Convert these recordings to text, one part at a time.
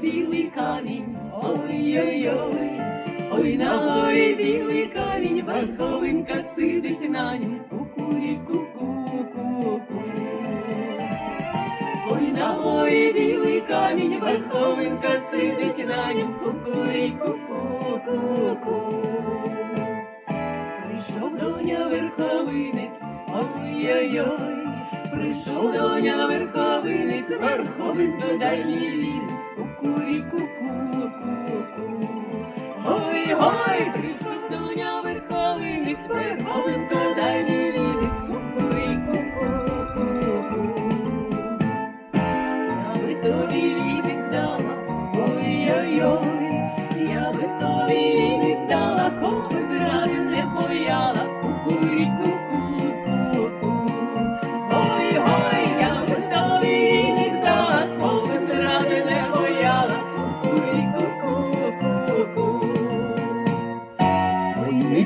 білий камінь, ой-ой-ой, ой на горі білий камінь, верховинка сидить на нім, кукуріку, ку-ку-ку. Ой на горі білий камінь, верховинка сидить на нім, кукуріку, ку-ку-ку. Прийшов доня верховинець, ой-ой-ой, прийшов доня верховинець, верховинка дай мій вінець, кукурі ку-ку-ку.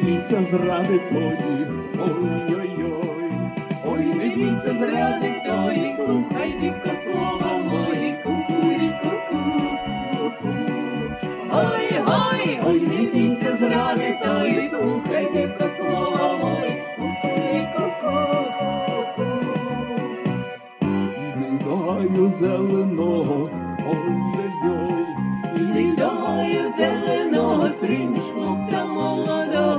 Бійся зради тої, ой-ой-ой, Ой, не бійся зради тої, слухай тільки слова мої, кукуріку, ку-ку-ку. Ой, ой, не бійся зради тої, слухай тільки слова мої, кукуріку, ку-ку-ку. Відаю зеленого, ой-ой-ой, Іди до мою зеленого, сприймеш хлопця молодого,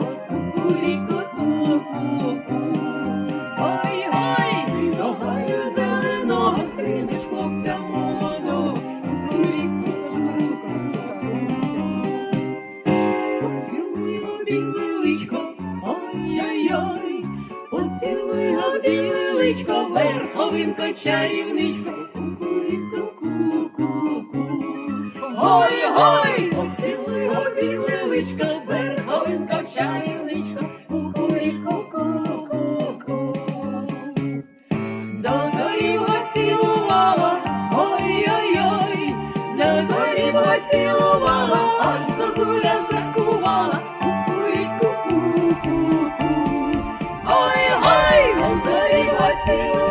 личко, ой-ой-ой, поцілуй личко, верховинка чарівничко, кукуріку, ку-ку-ку. Ой, ой, поцілуй верховинка чарівничко, кукуріку, ку-ку-ку. До зорі поцілувала, ой-ой-ой, до зорі поцілувала, аж зозуля закувала, to